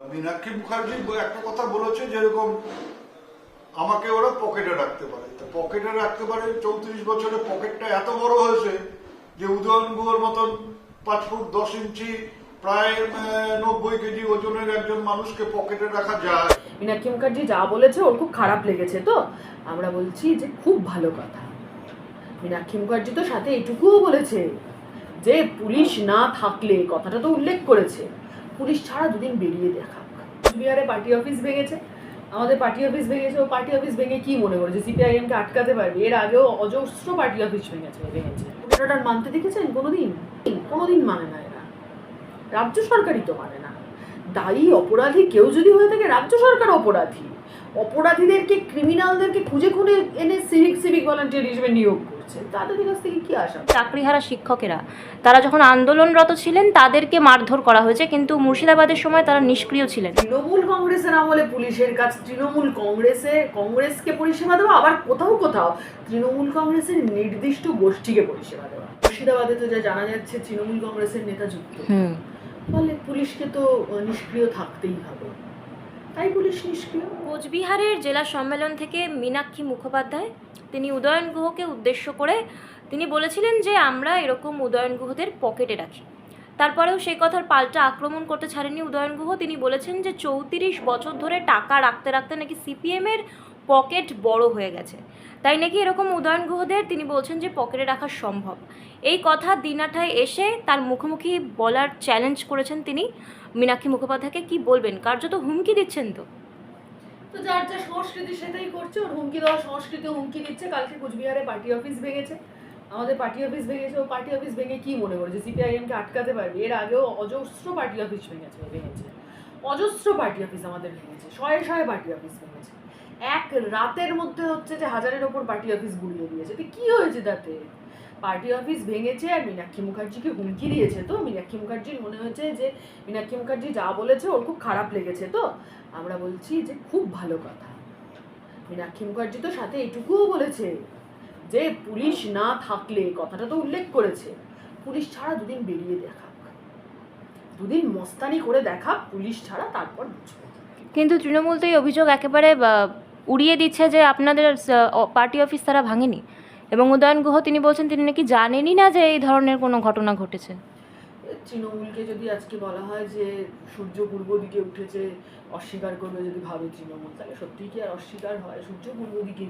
মীনাক্ষী মুখার্জি একটা কথা বলেছে যেরকম আমাকে ওরা পকেটে রাখতে পারে। তো পকেটে রাখতে পারে চৌত্রিশ বছরে পকেটটা এত বড় হয়েছে যে উদয়ন গুহর মতন পাঁচ ফুট দশ ইঞ্চি প্রায় নব্বই কেজি ওজনের একজন মানুষকে পকেটে রাখা যায়। মুখার্জি যা বলেছে, ওর খুব খারাপ লেগেছে তো। আমরা বলছি যে খুব ভালো কথা। মুখার্জি তো সাথে বলেছে যে পুলিশ না থাকলে, কথাটা তো উল্লেখ করেছে। পুলিশ ছাড়া দুদিন বেরিয়ে দেখা। বিহারে পার্টি অফিস ভেঙেছে। আমাদের পার্টি অফিস ভেঙেছে। ও পার্টি অফিস ভেঙে কি মনে করেছে? সিপিআইএমকে আটকাতে পারবে। এর আগেও অজস্র পার্টি অফিস ভেঙেছে ভেঙেছে। ওটা মানতে দেখেছেন? কোনোদিন কোনোদিন মানে না এরা। রাজ্য সরকারই তো মানে না। দায়ী অপরাধী কেউ যদি হয়ে থাকে, রাজ্য সরকার অপরাধী। অপরাধীদেরকে ক্রিমিনালদেরকে খুঁজে খুঁজে এনে সিভিক সিভিক ভলান্টিয়ার হিসেবে নিয়োগ করছে। তাদের কাছ থেকে কি আশা? চাকরিহারা শিক্ষকেরা তারা যখন আন্দোলনরত ছিলেন তাদেরকে মারধর করা হয়েছে কিন্তু মুর্শিদাবাদের সময় তারা নিষ্ক্রিয় ছিলেন। তৃণমূল কংগ্রেসের আমলে পুলিশের কাজ তৃণমূল কংগ্রেসে কংগ্রেসকে পরিষেবা দেওয়া আবার কোথাও কোথাও তৃণমূল কংগ্রেসের নির্দিষ্ট গোষ্ঠীকে পরিষেবা দেওয়া। মুর্শিদাবাদে তো যা জানা যাচ্ছে তৃণমূল কংগ্রেসের নেতা যুক্ত। হুম। ফলে পুলিশকে তো নিষ্ক্রিয় থাকতেই হবে। তাই পুলিশ নিষ্ক্রিয় কোচবিহারের জেলা সম্মেলন থেকে মীনাক্ষী মুখোপাধ্যায়, তিনি উদয়ন গুহকে উদ্দেশ্য করে তিনি বলেছিলেন যে আমরা এরকম উদয়ন গুহদের পকেটে রাখি। তারপরেও সেই কথার পাল্টা আক্রমণ করতে ছাড়েনি উদয়ন গুহ। তিনি বলেছেন যে চৌত্রিশ বছর ধরে টাকা রাখতে রাখতে নাকি সিপিএমের পকেট বড় হয়ে গেছে। তাই নাকি এরকম উদয়ন গুহদের তিনি বলছেন যে পকেটে রাখা সম্ভব। এই কথা দিনাঠায় এসে তার মুখোমুখি বলার চ্যালেঞ্জ করেছেন তিনি। মীনাক্ষী মুখোপাধ্যায়কে কি বলবেন? কার্যত হুমকি দিচ্ছেন তো। তো যার যা সংস্কৃতি, সেটাই করছে। ওর হুমকি দেওয়া সংস্কৃতি হুমকি দিচ্ছে। কালকে কোচবিহারে পার্টি অফিস ভেঙেছে। আমাদের পার্টি অফিস ভেঙেছে। ও পার্টি অফিস ভেঙে কি মনে করেছে? সিপিআইএমকে আটকাতে পারবে। এর আগেও অজস্র পার্টি অফিস ভেঙেছে ভেঙেছে। অজস্র পার্টি অফিস আমাদের ভেঙেছে। শয়ে শয়ে পার্টি অফিস ভেঙেছে। এক রাতের মধ্যে হচ্ছে যে হাজারের ওপর পার্টি অফিস গুড়িয়ে দিয়েছে। তো কি হয়েছে তাতে? পার্টি অফিস ভেঙেছে আর মীনাক্ষী মুখার্জিকে হুমকি দিয়েছে। তো মীনাক্ষী মুখার্জির মনে হয়েছে যে মীনাক্ষী মুখার্জি যা বলেছে ওর খুব খারাপ লেগেছে। তো আমরা বলছি যে খুব ভালো কথা। মীনাক্ষী মুখার্জি তো সাথে এটুকুও বলেছে যে পুলিশ না থাকলে, কথাটা তো উল্লেখ করেছে, পুলিশ ছাড়া দুদিন বেরিয়ে দেখাক। দুদিন মস্তানি করে দেখা পুলিশ ছাড়া তারপর কিন্তু তৃণমূল তো এই অভিযোগ একেবারে উড়িয়ে দিচ্ছে যে আপনাদের পার্টি অফিস তারা ভাঙেনি। এবং উদয়ন গুহ তিনি বলছেন তিনি নাকি জানেনই না যে এই ধরনের কোনো ঘটনা ঘটেছে। তৃণমূলকে যদি আজকে বলা হয় যে সূর্য পূর্ব দিকে উঠেছে অস্বীকার করবে যদি ভাবে তৃণমূল তাহলে সত্যিই কি আর অস্বীকার হয়? সূর্য পূর্ব উঠবে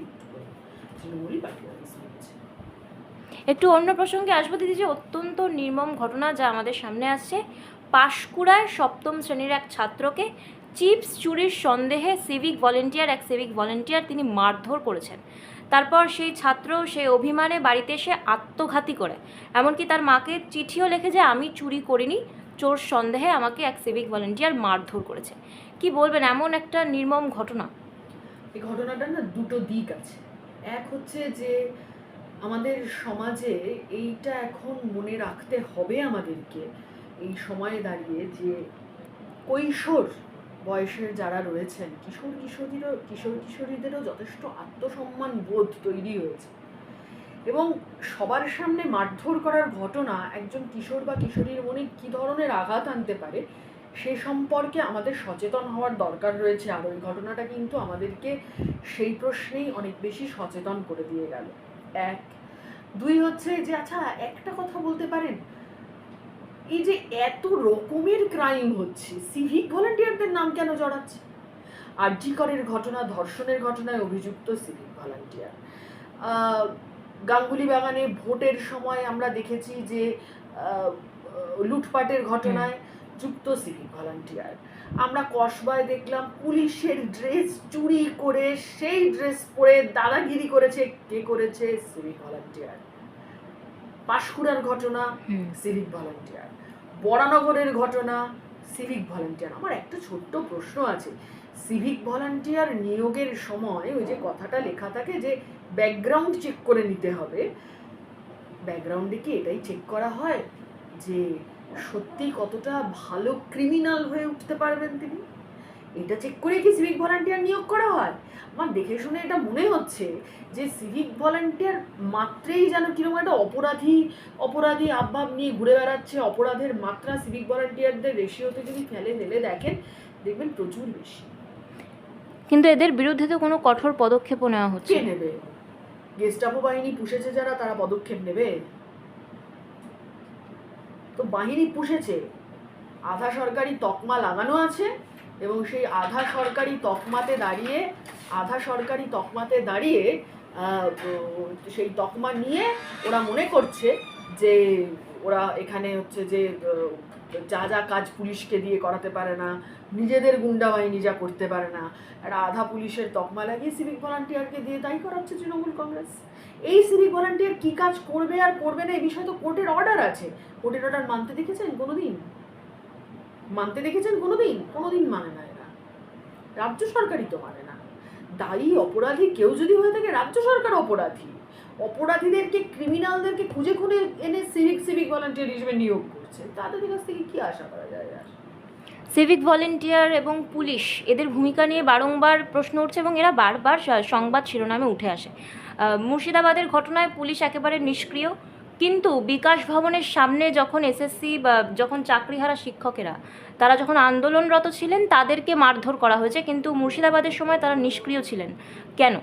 তৃণমূলই পার্টি অফিস একটু অন্য প্রসঙ্গে আসব দিদি যে অত্যন্ত নির্মম ঘটনা যা আমাদের সামনে আসছে। পাশকুড়ায় সপ্তম শ্রেণির এক ছাত্রকে চিপস চুরির সন্দেহে সিভিক ভলেন্টিয়ার এক সিভিক ভলেন্টিয়ার তিনি মারধর করেছেন। তারপর সেই ছাত্র সেই অভিমানে বাড়িতে এসে আত্মঘাতী করে। এমনকি তার মাকে চিঠিও লেখে যে, আমি চুরি করিনি, চোর সন্দেহে আমাকে এক সিভিক ভলেন্টিয়ার মারধর করেছে। কি বলবেন, এমন একটা নির্মম ঘটনা? এই ঘটনাটার না দুটো দিক আছে। এক হচ্ছে যে, আমাদের সমাজে এইটা এখন মনে রাখতে হবে আমাদেরকে এই সময়ে দাঁড়িয়ে যে কৈশোর বয়সের যারা রয়েছেন, কিশোর কিশোরীরও, কিশোর কিশোরীদেরও যথেষ্ট আত্মসম্মান বোধ তৈরি হয়েছে। এবং সবার সামনে মারধর করার ঘটনা একজন কিশোর বা কিশোরীর মনে কী ধরনের আঘাত আনতে পারে, সে সম্পর্কে আমাদের সচেতন হওয়ার দরকার রয়েছে। আর ওই ঘটনাটা কিন্তু আমাদেরকে সেই প্রশ্নেই অনেক বেশি সচেতন করে দিয়ে গেল। এক। দুই হচ্ছে যে আচ্ছা একটা কথা বলতে পারেন? এই যে এত রকমের ক্রাইম হচ্ছে সিভিক ভলান্টিয়ারদের নাম কেন জড়াচ্ছে? আরজিকরের ঘটনা ধর্ষণের ঘটনায় অভিযুক্ত সিভিক ভলান্টিয়ার গাঙ্গুলি বাগানে ভোটের সময় আমরা দেখেছি যে লুটপাটের ঘটনায় যুক্ত সিভিক ভলান্টিয়ার আমরা কসবায় দেখলাম পুলিশের ড্রেস চুরি করে সেই ড্রেস পরে দাদাগিরি করেছে কে করেছে? সিভিক ভলান্টিয়ার পাশকুড়ার ঘটনা সিভিক ভলান্টিয়ার বরানগরের ঘটনা সিভিক ভলান্টিয়ার আমার একটা ছোট্ট প্রশ্ন আছে। সিভিক ভলান্টিয়ার নিয়োগের সময় ওই যে কথাটা লেখা থাকে যে ব্যাকগ্রাউন্ড চেক করে নিতে হবে। ব্যাকগ্রাউন্ডে কি এটাই চেক করা হয়? যে সত্যি কতটা ভালো ক্রিমিনাল হয়ে উঠতে পারবেন তিনি? এটা চেক করে কি সিভিক ভলান্টিয়ার নিয়োগ করা আমার দেখে শুনে এটা মনে হচ্ছে যে সিভিক ভলান্টিয়ার মাত্রেই যেন কীরকম একটা অপরাধী অপরাধী আবভাব নিয়ে ঘুরে বেড়াচ্ছে অপরাধের মাত্রা সিভিক ভলান্টিয়ারদের রেশিওতে যদি ফেলে নেলে দেখেন দেখবেন প্রচুর বেশি। কিন্তু এদের বিরুদ্ধে তো কোনো কঠোর পদক্ষেপও নেওয়া হচ্ছে কে নেবে? গেস্টাপো বাহিনী পুষেছে যারা তারা পদক্ষেপ নেবে? তো বাহিনী পুষেছে। আধা সরকারি তকমা লাগানো আছে এবং সেই আধা সরকারি তকমাতে দাঁড়িয়ে, আধা সরকারি তকমাতে দাঁড়িয়ে সেই তকমা নিয়ে ওরা মনে করছে যে ওরা এখানে হচ্ছে যে যা যা কাজ পুলিশকে দিয়ে করাতে পারে না, নিজেদের গুন্ডা বাহিনী যা করতে পারে না, একটা আধা পুলিশের তকমা লাগিয়ে সিভিক ভলান্টিয়ারকে দিয়ে তাই করাচ্ছে তৃণমূল কংগ্রেস। এই সিভিক ভলান্টিয়ার কি কাজ করবে আর করবে না, এই বিষয়ে তো কোর্টের অর্ডার আছে। কোর্টের অর্ডার মানতে দেখেছেন কোনোদিন? মানতে দেখেছেন কোনোদিন? কোনোদিন মানে না এরা। রাজ্য সরকারই তো মানে না। দায়ী অপরাধী কেউ যদি হয়ে থাকে রাজ্য সরকার অপরাধী। অপরাধীদেরকে ক্রিমিনালদেরকে খুঁজে খুঁজে এনে সিভিক সিভিক ভলান্টিয়ার হিসেবে নিয়োগ করছে। তাদের কাছ থেকে কি আশা করা যায় আর? সিভিক ভলেন্টিয়ার এবং পুলিশ এদের ভূমিকা নিয়ে বারংবার প্রশ্ন উঠছে এবং এরা বারবার সংবাদ শিরোনামে উঠে আসে। মুর্শিদাবাদের ঘটনায় পুলিশ একেবারে নিষ্ক্রিয়। কিন্তু বিকাশ ভবনের সামনে যখন এসএসসি বা যখন চাকরিহারা শিক্ষকেরা তারা যখন আন্দোলনরত ছিলেন তাদেরকে মারধর করা হয়েছে কিন্তু মুর্শিদাবাদের সময় তারা নিষ্ক্রিয় ছিলেন। কেন?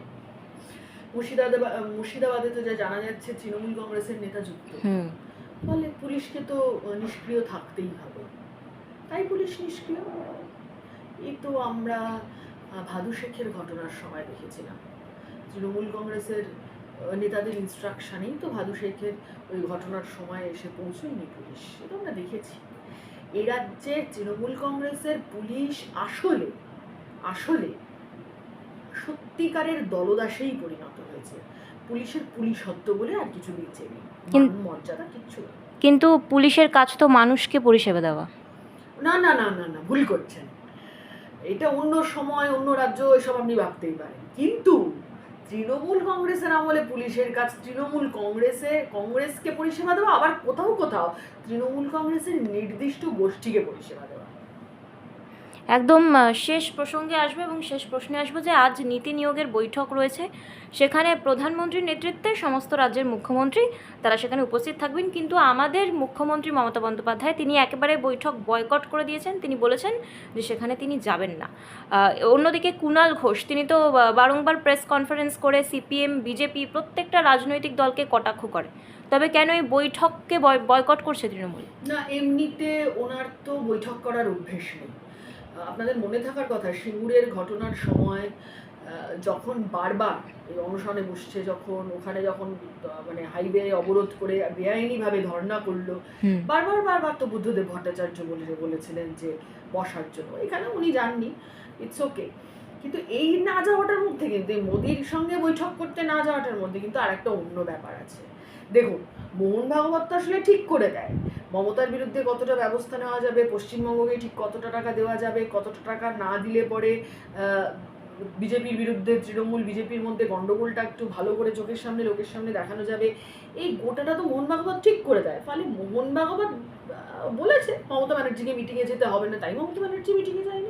মুর্শিদাবাদে মুর্শিদাবাদে তো যা জানা যাচ্ছে তৃণমূল কংগ্রেসের নেতা যুক্ত। হুম। ফলে পুলিশকে তো নিষ্ক্রিয় থাকতেই হবে। তাই পুলিশ নিষ্ক্রিয়। এই তো আমরা ভাদু শেখের ঘটনার সময় দেখেছিলাম। তৃণমূল কংগ্রেসের নেতাদের ইনস্ট্রাকশানেই তো ভাদু শেখের ওই ঘটনার সময় এসে পৌঁছয়নি পুলিশ এটা আমরা দেখেছি। এ রাজ্যের তৃণমূল কংগ্রেসের পুলিশ আসলে আসলে সত্যিকারের দলদাসেই পরিণত হয়েছে। পুলিশের পুলিশত্ব বলে আর কিছু দিচ্ছে নেই মর্যাদা কিচ্ছু নেই। কিন্তু পুলিশের কাজ তো মানুষকে পরিষেবা দেওয়া। না না না না না ভুল করছেন। এটা অন্য সময় অন্য রাজ্য এসব আপনি ভাবতেই পারেন। কিন্তু তৃণমূল কংগ্রেসের আমলে পুলিশের কাজ, তৃণমূল কংগ্রেসে, কংগ্রেসকে পরিষেবা দেওয়া, আবার কোথাও কোথাও তৃণমূল কংগ্রেসের নির্দিষ্ট গোষ্ঠীকে পরিষেবা দেওয়া। একদম শেষ প্রসঙ্গে আসবে এবং শেষ প্রশ্নে আসব যে আজ নীতি নিয়োগের বৈঠক রয়েছে। সেখানে প্রধানমন্ত্রীর নেতৃত্বে সমস্ত রাজ্যের মুখ্যমন্ত্রী তারা সেখানে উপস্থিত থাকবেন। কিন্তু আমাদের মুখ্যমন্ত্রী মমতা বন্দ্যোপাধ্যায় তিনি একেবারে বৈঠক বয়কট করে দিয়েছেন। তিনি বলেছেন যে সেখানে তিনি যাবেন না। অন্যদিকে কুণাল ঘোষ, তিনি তো বারংবার প্রেস কনফারেন্স করে সিপিএম, বিজেপি প্রত্যেকটা রাজনৈতিক দলকে কটাক্ষ করে। তবে কেন এই বৈঠককে বয়কট করছে তৃণমূল? না এমনিতে ওনার তো বৈঠক করার অভ্যেস নেই। আপনাদের মনে থাকার কথা সিঙ্গুরের ঘটনার সময় যখন বারবার এই অনশনে বসছে যখন ওখানে যখন মানে হাইওয়ে অবরোধ করে বেআইনিভাবে ধর্ণা করল বারবার বারবার তো বুদ্ধদেব ভট্টাচার্য বলে বলেছিলেন যে বসার জন্য। এখানে উনি যাননি ইটস ওকে কিন্তু এই না যাওয়াটার মধ্যে কিন্তু এই মোদির সঙ্গে বৈঠক করতে না যাওয়াটার মধ্যে কিন্তু আর একটা অন্য ব্যাপার আছে। দেখুন, মোহন ভাগবত তো আসলে ঠিক করে দেয়। মমতার বিরুদ্ধে কতটা ব্যবস্থা নেওয়া যাবে, পশ্চিমবঙ্গকে ঠিক কতটা টাকা দেওয়া যাবে, কতটা টাকা না দিলে পরে বিজেপির বিরুদ্ধে, তৃণমূল বিজেপির মধ্যে গন্ডগোলটা একটু ভালো করে চোখের সামনে, লোকের সামনে দেখানো যাবে, এই গোটাটা তো মোহন ভাগবত ঠিক করে দেয়। ফলে মোহন ভাগবত বলেছে, মমতা ব্যানার্জিকে মিটিংয়ে যেতে হবে না, তাই মমতা ব্যানার্জি মিটিংয়ে যায়নি।